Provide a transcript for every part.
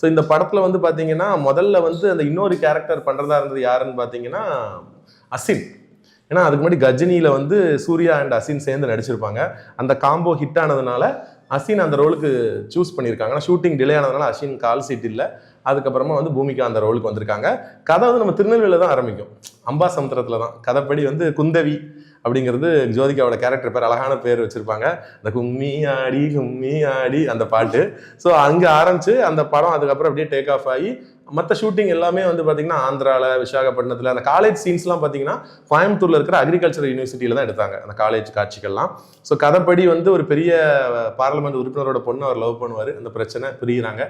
So இந்த படத்தில் வந்து பார்த்தீங்கன்னா முதல்ல வந்து அந்த இன்னொரு கேரக்டர் பண்ணுறதா இருந்தது யாருன்னு பார்த்தீங்கன்னா அசின். ஏன்னா அதுக்கு முன்னாடி கஜினியில் வந்து சூர்யா அண்ட் அசின் சேர்ந்து நடிச்சிருப்பாங்க. அந்த காம்போ ஹிட் ஆனதுனால அசின் அந்த ரோலுக்கு சூஸ் பண்ணியிருக்காங்க. ஆனால் ஷூட்டிங் டிலே ஆனதுனால அசின் கால் சீட் இல்லை. அதுக்கப்புறமா வந்து பூமிக்கு அந்த ரோலுக்கு வந்திருக்காங்க. கதை வந்து நம்ம திருநெல்வேலியில் தான் ஆரம்பிக்கும். அம்பா சமுத்திரத்தில் தான். கதைப்படி வந்து குந்தவி அப்படிங்கிறது ஜோதிகாவோட கேரக்டர் பேர் அழகான பேர் வச்சுருப்பாங்க. அந்த கும்மி ஆடி கும்மி ஆடி அந்த பாட்டு. ஸோ அங்கே ஆரம்பிச்சு அந்த படம் அதுக்கப்புறம் அப்படியே டேக் ஆஃப் ஆகி மற்ற ஷூட்டிங் எல்லாமே வந்து பார்த்தீங்கன்னா ஆந்திராவில் விசாகப்பட்டினத்தில் அந்த காலேஜ் சீன்ஸ்லாம் பார்த்தீங்கன்னா கோயம்புத்தூரில் இருக்கிற அக்ரிகல்ச்சர் யூனிவர்சிட்டியில் தான் எடுத்தாங்க அந்த காலேஜ் காட்சிகள்லாம். ஸோ கதைப்படி வந்து ஒரு பெரிய பார்லிமெண்ட் உறுப்பினரோட பொண்ணு அவர் லவ் பண்ணுவார். அந்த பிரச்சனை பிரிகிறாங்க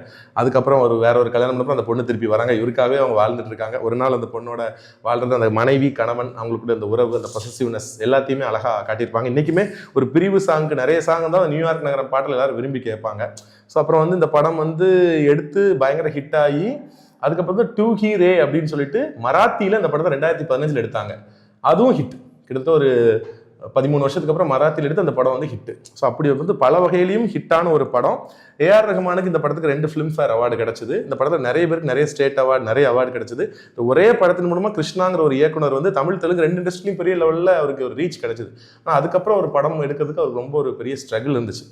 அதுக்கப்புறம் ஒரு வேற ஒரு கல்யாணம் பண்ணப்போ அந்த பொண்ணு திருப்பி வராங்க. இவருக்காகவே அவங்க வாழ்ந்துட்டு இருக்காங்க. ஒரு நாள் அந்த பொண்ணோட வாழ்றது அந்த மனைவி கணவன் அவங்களுக்குள்ள அந்த உறவு அந்த பொசசிவ்னஸ் எல்லாத்தையுமே அழகாக காட்டியிருப்பாங்க. இன்றைக்குமே ஒரு பிரிவு சாங்க்கு நிறைய சாங் தான் நியூயார்க் நகரம் பாட்டில் எல்லாரும் விரும்பி கேட்பாங்க. ஸோ அப்புறம் வந்து இந்த படம் வந்து எடுத்து பயங்கர ஹிட் ஆகி அதுக்கப்புறம் வந்து டூ ஹீ ரே அப்படின்னு சொல்லிட்டு மராத்தியில் அந்த படத்தை ரெண்டாயிரத்தி பதினஞ்சில் எடுத்தாங்க. அதுவும் ஹிட் கிட்டத்தட்ட ஒரு பதிமூணு வருஷத்துக்கு அப்புறம் மராத்தியில் எடுத்து அந்த படம் வந்து ஹிட் ஸோ அப்படி வந்து பல வகையிலையும் ஹிட்டான ஒரு படம். ஏஆர் ரஹ்மானுக்கு இந்த படத்துக்கு ரெண்டு ஃபிலிம்ஃபேர் அவார்டு கிடச்சிது. இந்த படத்தில் நிறைய பேருக்கு நிறைய ஸ்டேட் அவார்டு நிறைய அவார்டு கிடச்சிது. இந்த ஒரே படத்தின் மூலமாக கிருஷ்ணாங்கிற ஒரு இயக்குனர் வந்து தமிழ் தெலுங்கு ரெண்டு இண்டஸ்ட்ரியும் பெரிய லெவலில் அவருக்கு ஒரு ரீச் கிடச்சிது. ஆனால் அதுக்கப்புறம் ஒரு படம் எடுக்கிறதுக்கு அவருக்கு ரொம்ப ஒரு பெரிய ஸ்ட்ரகிள் இருந்துச்சு.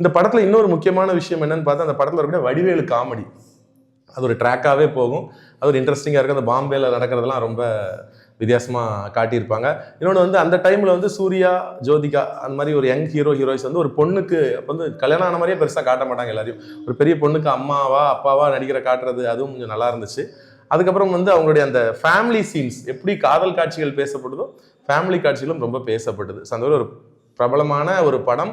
இந்த படத்தில் இன்னொரு முக்கியமான விஷயம் என்னன்னு பார்த்தா அந்த படத்தில் இருக்கக்கூடிய வடிவேலு காமெடி. அது ஒரு ட்ராக்காகவே போகும். அது ஒரு இன்ட்ரெஸ்டிங்காக இருக்குது அந்த பாம்பேல நடக்கிறதெல்லாம் ரொம்ப வித்தியாசமாக காட்டியிருப்பாங்க. இன்னொன்று வந்து அந்த டைமில் வந்து சூர்யா ஜோதிகா அந்த மாதிரி ஒரு யங் ஹீரோ ஹீரோயிஸ் வந்து ஒரு பொண்ணுக்கு அப்போ வந்து கல்யாணம் ஆன மாதிரியே பெருசாக காட்ட மாட்டாங்க எல்லாரையும். ஒரு பெரிய பொண்ணுக்கு அம்மாவா அப்பாவா நடிக்கிற காட்டுறது அதுவும் கொஞ்சம் நல்லா இருந்துச்சு. அதுக்கப்புறம் வந்து அவங்களுடைய அந்த ஃபேமிலி சீன்ஸ் எப்படி காதல் காட்சிகள் பேசப்படுதோ ஃபேமிலி காட்சிகளும் ரொம்ப பேசப்படுது. ஸோ அந்த ஒரு பிரபலமான ஒரு படம்.